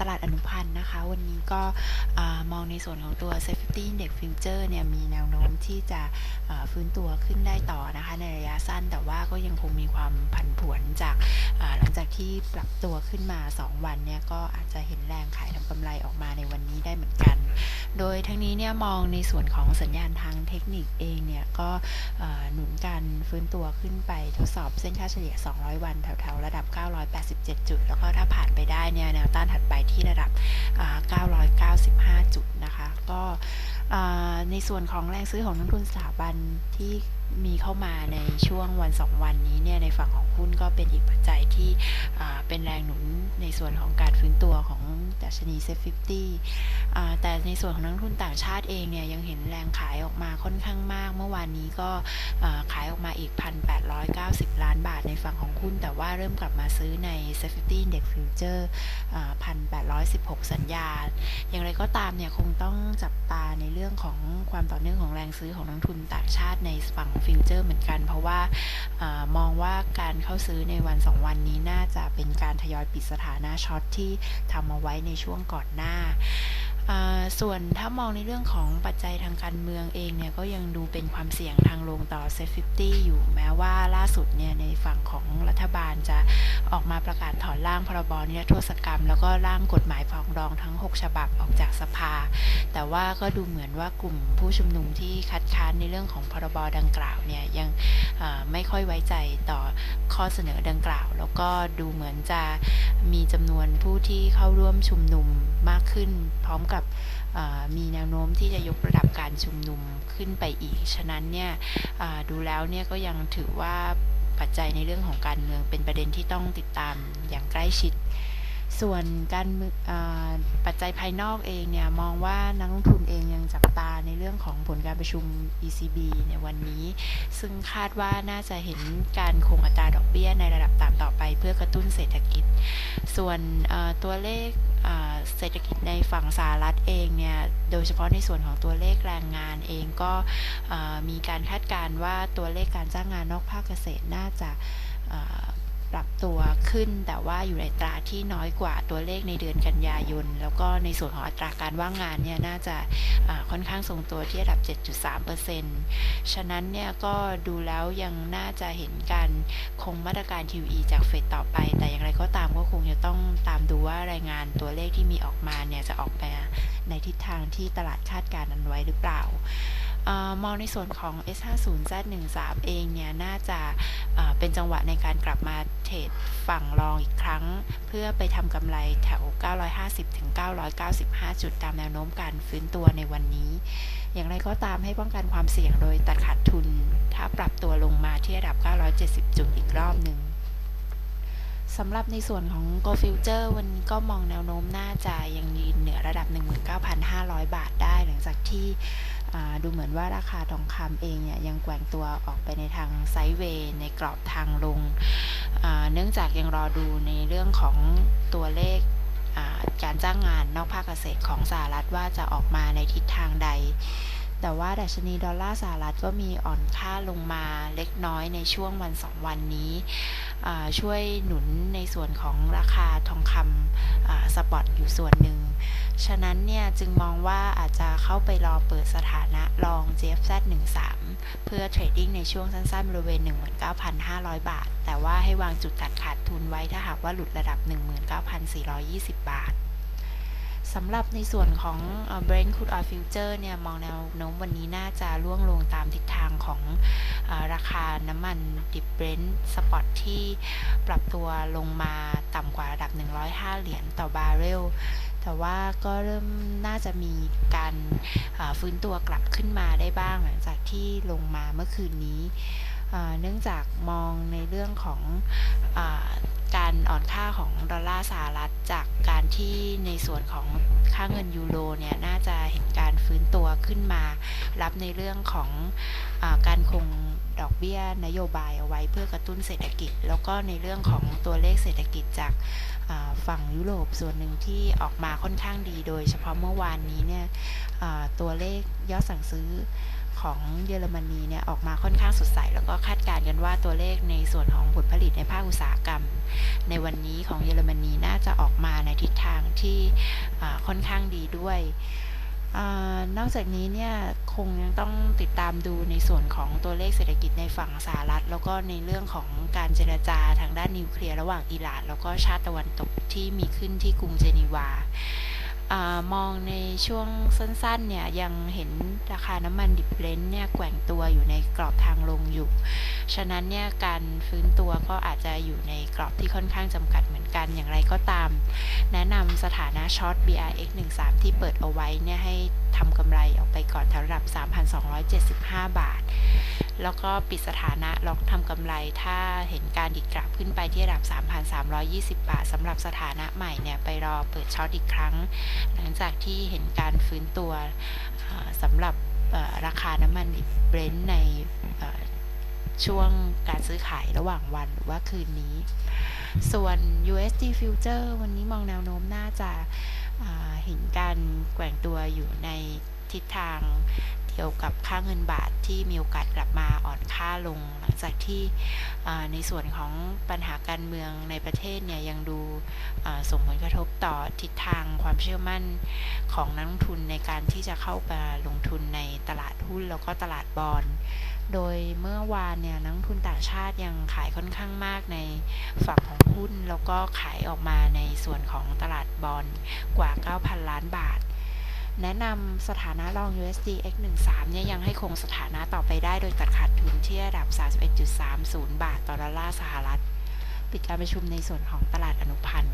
ตลาดอนุพันธ์นะคะ วันนี้ก็มองในส่วนของตัว Safety Index Future เนี่ยมีแนวโน้มที่จะฟื้นตัวขึ้นได้ต่อนะคะ ในระยะสั้นแต่ว่าก็ยังคงมีความผันผวนจากหลังจากที่ปรับตัวขึ้นมา 2 วันเนี่ยก็อาจจะเห็นแรงขายทำกำไรออกมาในวันนี้ได้เหมือนกัน โดยทั้งนี้เนี่ยมองในส่วนของสัญญาณทางเทคนิคเองเนี่ยก็หนุนการฟื้นตัวขึ้นไปทดสอบเส้นค่าเฉลี่ย 200 วันแถวๆระดับ 987 จุด แล้วก็ถ้าผ่านไปได้เนี่ยแนวต้านถัดไปที่ระดับ 995 จุดนะคะ ก็ในส่วนของแรงซื้อของนักทุนสถาบันที่ มีเข้ามาในช่วงวัน 2 วันนี้เนี่ยในฝั่งของหุ้นก็เป็นอีกปัจจัยที่เป็นแรงหนุนในส่วนของการฟื้นตัวของดัชนีเซ็ตฟิฟตี้แต่ในส่วนของนักทุนต่างชาติเองเนี่ยยังเห็นแรงขายออกมาค่อนข้างมาก เมื่อวานนี้ก็ขายออกมาอีก 1,890 ล้านบาทในฝั่งของหุ้น แต่ว่าเริ่มกลับมาซื้อใน Safety Index Future 1,816 สัญญาอย่างไรก็ตามเนี่ยคงต้องจับตา รื่องของความต่อเนื่องของแรงซื้อของนักทุนต่างชาติในฝั่งฟิวเจอร์เหมือนกัน เพราะว่าอมองว่าการเข้าซื้อในวัน 2 วันนี้น่าจะเป็นการทยอยปิดสถานะช็อตที่ทำเอาไว้ในช่วงก่อนหน้า ส่วนถ้ามองในเรื่องของปัจจัยทางการเมืองเองเนี่ยก็ยังดูเป็นความเสี่ยงทางลงต่อเซ็ตฟิอยู่แม้ว่าล่าสุดเนี่ยในฝั่งของรัฐบาลจะออกมาประกาศถอนร่างพรบนิรโทษกรรม แล้วก็ร่างกฎหมายฟ้องร้องทั้ง 6 ฉบับออกจากสภา แต่ว่าก็ดูเหมือนว่ากลุ่มผู้ชุมนุมที่คัดค้านในเรื่องของพรบดังกล่าวเนี่ยยังไม่ค่อยไว้ใจต่อข้อเสนอดังกล่าว แล้วก็ดูเหมือนจะมีจำนวนผู้ที่เข้าร่วมชุมนุมมากขึ้น พร้อมกับมีแนวโน้มที่จะยกระดับการชุมนุมขึ้นไปอีก ฉะนั้นเนี่ยดูแล้วเนี่ยก็ยังถือว่าปัจจัยในเรื่องของการเมืองเป็นประเด็นที่ต้องติดตามอย่างใกล้ชิด ส่วนการปัจจัยภายนอกเองเนี่ยมองว่านักลงทุนเองยังจับตาในเรื่องของผลการประชุม ECB ในวันนี้ ซึ่งคาดว่าน่าจะเห็นการคงอัตราดอกเบี้ยในระดับตามต่อไปเพื่อกระตุ้นเศรษฐกิจ ส่วนตัวเลขเศรษฐกิจในฝั่งสหรัฐเองเนี่ย โดยเฉพาะในส่วนของตัวเลขแรงงานเองก็มีการคาดการณ์ว่าตัวเลขการจ้างงานนอกภาคเกษตรน่าจะ ปรับตัวขึ้น แต่ว่าอยู่ในตราที่น้อยกว่าตัวเลขในเดือนกันยายน แล้วก็ในส่วนของอัตราการว่างงานเนี่ยน่าจะค่อนข้างทรงตัวที่ระดับ 7.3%ฉะนั้นเนี่ยก็ดูแล้วยังน่าจะเห็นการคงมาตรการ QE จากเฟดต่อไป แต่อย่างไรก็ตามก็คงจะต้องตามดูว่ารายงานตัวเลขที่มีออกมาเนี่ยจะออกมาในทิศทางที่ตลาดคาดการณ์นั้นไว้หรือเปล่า มองในส่วนของ S50Z13 เองเนี่ยน่าจะเป็นจังหวะในการกลับมาเทรดฝั่งรองอีกครั้ง เพื่อไปทำกำไรแถว 950ถึง995 จุดตามแนวโน้มการฟื้นตัวในวันนี้ อย่างไรก็ตามให้ป้องกันความเสี่ยงโดยตัดขาดทุน ถ้าปรับตัวลงมาที่ระดับ 970 จุดอีกรอบหนึ่ง สำหรับในส่วนของ Go Future วันนี้ก็มองแนวโน้มน่าจะยังยืนเหนือระดับ 19,500 บาทได้ หลังจากที่ดูเหมือนว่าราคาทองคำเองเนี่ยยังแกว่งตัวออกไปในทางไซด์เวย์ในกรอบทางลง เนื่องจากยังรอดูในเรื่องของตัวเลขการจ้างงานนอกภาคเกษตรของสหรัฐว่าจะออกมาในทิศทางใด แต่ว่าดัชนีดอลลาร์สหรัฐก็มีอ่อนค่าลงมาเล็กน้อยในช่วงวัน 2 วันนี้ช่วยหนุนในส่วนของราคาทองคำสปอตอยู่ส่วนหนึ่ง ฉะนั้นเนี่ยจึงมองว่าอาจจะเข้าไปรอเปิดสถานะลอง GFZ13 เพื่อเทรดดิ้งในช่วงสั้นๆ บริเวณ 19,500 บาท แต่ว่าให้วางจุดตัดขาดทุนไว้ถ้าหากว่าหลุดระดับ 19,420 บาท สำหรับในส่วนของ Brent Crude Oil Future เนี่ย มองแนวโน้มวันนี้น่าจะล่วงลงตามทิศทางของอราคาน้ำมันดิบ Brent สปอตที่ปรับตัวลงมาต่ำกว่าระดับ 105 เหรียญต่อบาร์เรล แต่ว่าก็เริ่มน่าจะมีการฟื้นตัวกลับขึ้นมาได้บ้างหลังจากที่ลงมาเมื่อคืนนี้ เนื่องจากมองในเรื่องของ การอ่อนค่าของดอลลาร์สหรัฐจากการที่ในส่วนของค่าเงินยูโรเนี่ยน่าจะเห็นการฟื้นตัวขึ้นมา รับในเรื่องของอการคงดอกเบี้ยนโยบายเอาไว้เพื่อกระตุ้นเศรษฐกิจ แล้วก็ในเรื่องของตัวเลขเศรษฐกิจจากฝั่งยุโรปส่วนหนึ่งที่ออกมาค่อนข้างดี โดยเฉพาะเมื่อวานนี้เนี่ยตัวเลขยอดสั่งซื้อ ของเยอรมนีเนี่ยออกมาค่อนข้างสดใส แล้วก็คาดการณ์กันว่าตัวเลขในส่วนของผลผลิตในภาคอุตสาหกรรม ในวันนี้ของเยอรมนีน่าจะออกมาในทิศทางที่ค่อนข้างดีด้วยอนอกจากนี้เนี่ยคงยังต้องติดตามดูในส่วนของตัวเลขเศรษฐกิจในฝั่งสหรัฐ แล้วก็ในเรื่องของการเจรจาทางด้านนิวเคลียร์ระหว่างอิหร่าน แล้วก็ชาติตะวันตกที่มีขึ้นที่กรุงเจนีวา อมองในช่วงสั้นๆเนี่ยยังเห็นราคาน้ำมันดิบเลนท์เนี่ยแกว่งตัวอยู่ในกรอบทางลงอยู่ ฉะนั้นเนี่ยการฟื้นตัวก็อาจจะอยู่ในกรอบที่ค่อนข้างจำกัดเหมือนกันอย่างไรก็ตาม แนะนำสถานะช็อต BRX 13ที่เปิดเอาไว้เนี่ยให้ ทำกำไรออกไปก่อนแถวระดับ 3,275 บาท แล้วก็ปิดสถานะล็อกทำกำไรถ้าเห็นการดิดกลับขึ้นไปที่ระดับ 3,320 บาทสำหรับสถานะใหม่เนี่ยไปรอเปิดช็อตอีกครั้ง หลังจากที่เห็นการฟื้นตัวสำหรับราคาน้ำมันดิบเบรนท์ในช่วงการซื้อขายระหว่างวันหรือว่าคืนนี้ ส่วน USD Future วันนี้มองแนวโน้มน่าจะ เห็นการแกว่งตัวอยู่ในทิศทางเดียวกับค่าเงินบาทที่มีโอกาสกลับมาอ่อนค่าลง หลังจากที่ในส่วนของปัญหาการเมืองในประเทศเนี่ยยังดูส่งผลกระทบต่อทิศทางความเชื่อมั่นของนักลงทุนในการที่จะเข้ามาลงทุนในตลาดหุ้นแล้วก็ตลาดบอล โดยเมื่อวานเนี่ยนักทุนต่างชาติยังขายค่อนข้างมากในฝั่งของหุ้น แล้วก็ขายออกมาในส่วนของตลาดบอลกว่า 9,000 ล้านบาท แนะนำสถานะรอง USD X13 เนี่ยยังให้คงสถานะต่อไปได้โดยตัดขาดทุนที่ระดับ 31.30 บาทต่อดอลลาร์สหรัฐ ปิดการประชุมในส่วนของตลาดอนุพันธ์